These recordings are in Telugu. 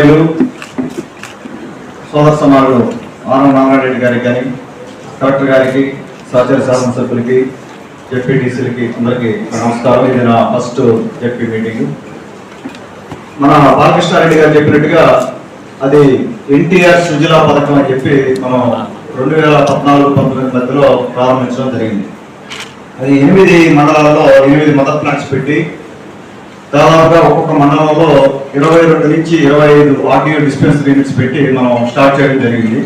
సభ్యులు, సోదర సమానులు ఆనం నారాయణ గారికి కానీ కలెక్టర్ గారికి సహచర శాసనసభ్యులకి జెడ్పీటీసీలకి అందరికీ నమస్కారం. ఇది నా ఫస్ట్ జెడ్పీ మీటింగ్. మన బాలకృష్ణారెడ్డి గారు చెప్పినట్టుగా అది ఎన్టీఆర్ సుజలా పథకం అని చెప్పి మనం రెండు వేల పద్నాలుగు పంతొమ్మిది మధ్యలో ప్రారంభించడం జరిగింది. అది ఎనిమిది మండలాల్లో ఎనిమిది మదర్ ప్లాంట్స్ పెట్టి దాదాపుగా ఒక్కొక్క మండలంలో ఇరవై రెండు నుంచి ఇరవై ఐదు ఆర్టీఓ డిస్పెన్సరీ యూనిట్స్ పెట్టి మనం స్టార్ట్ చేయడం జరిగింది.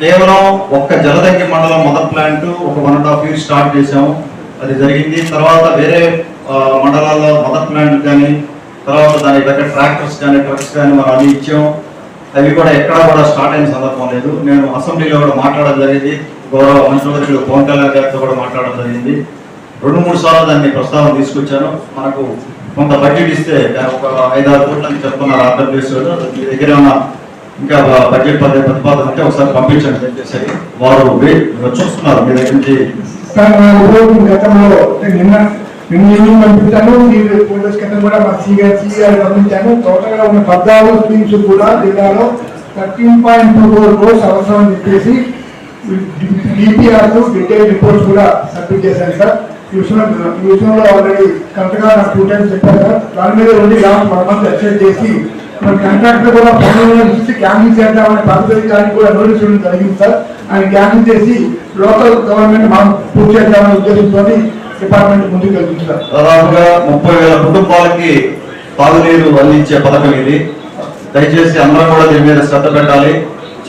కేవలం ఒక్క జలదంకి మండలం మొదటి ప్లాంట్ ఒక one and half year start చేసాము అది జరిగింది. తర్వాత వేరే మండలాల్లో మొదటి ప్లాంట్ కానీ తర్వాత దాని దగ్గర ట్రాక్టర్స్ కానీ ట్రక్స్ కానీ మనం అన్ని ఇచ్చాం అవి కూడా ఎక్కడా కూడా స్టార్ట్ అయిన సందర్భం లేదు. నేను అసెంబ్లీలో కూడా మాట్లాడడం జరిగింది. గౌరవ మంత్రివర్యులు పవన్ కళ్యాణ్ గారితో కూడా మాట్లాడడం జరిగింది. రెండు మూడు సార్లు దాన్ని ప్రస్తావన తీసుకొచ్చాను. మనకు కొంత బడ్జెట్ ఇస్తే దాని ఒక ఐదారు కోట్లని చెప్తున్నారు ఆంధ్రప్రదేశ్లో మీ దగ్గర ఉన్న ఇంకా బడ్జెట్ పదే ప్రతిపాదన అంటే ఒకసారి పంపించండి దయచేసి వారు చూస్తున్నారు మీ దగ్గర నుంచి. గతంలో నిన్న నిన్న పంపించాను. ఈ ఫోటోస్ కింద కూడా మా సీఆర్ సీఆర్ పంపించాను. టోటల్గా ఉన్న పద్నాలుగు స్కీమ్స్ కూడా జిల్లాలో thirteen point two four crores అవసరం అని చెప్పేసి డిపిఆర్ డీటెయిల్ రిపోర్ట్స్ కూడా సబ్మిట్ చేశాను సార్. ఈ విషయంలో ఈ విషయంలో ఆల్రెడీ కరెక్ట్గా నాకు టూ టైమ్స్ చెప్పారు సార్ దాని మీద ఉండి లాస్ట్ వన్ మంత్ ఎక్సైజ్ చేసి మన కాంట్రాక్టర్ కూడా పనులు ఇచ్చి క్యాన్సిల్ చేద్దామని పద్ధతి దానికి కూడా నోటీస్ ఇవ్వడం జరిగింది సార్. ఆయన క్యాన్సిల్ చేసి లోకల్ గవర్నమెంట్ మనం పూర్తి చేద్దామని ఉద్దేశంతో డిపార్ట్మెంట్ ముందుకు వెళ్తుంది సార్. దాదాపుగా ముప్పై వేల కుటుంబాలకి తాగునీరు అందించే పథకం ఇది. దయచేసి అందరూ కూడా దీని మీద శ్రద్ధ పెట్టాలి.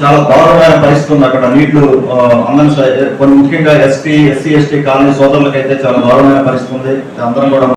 చాలా దారుణమైన పరిస్థితి ఉంది అక్కడ. నీళ్ళు ఆ, కొన్ని ముఖ్యంగా ఎస్టీ ఎస్సీ ఎస్టీ కాలనీ సోదరులకైతే చాలా దారుణమైన పరిస్థితి ఉంది. అందరం కూడా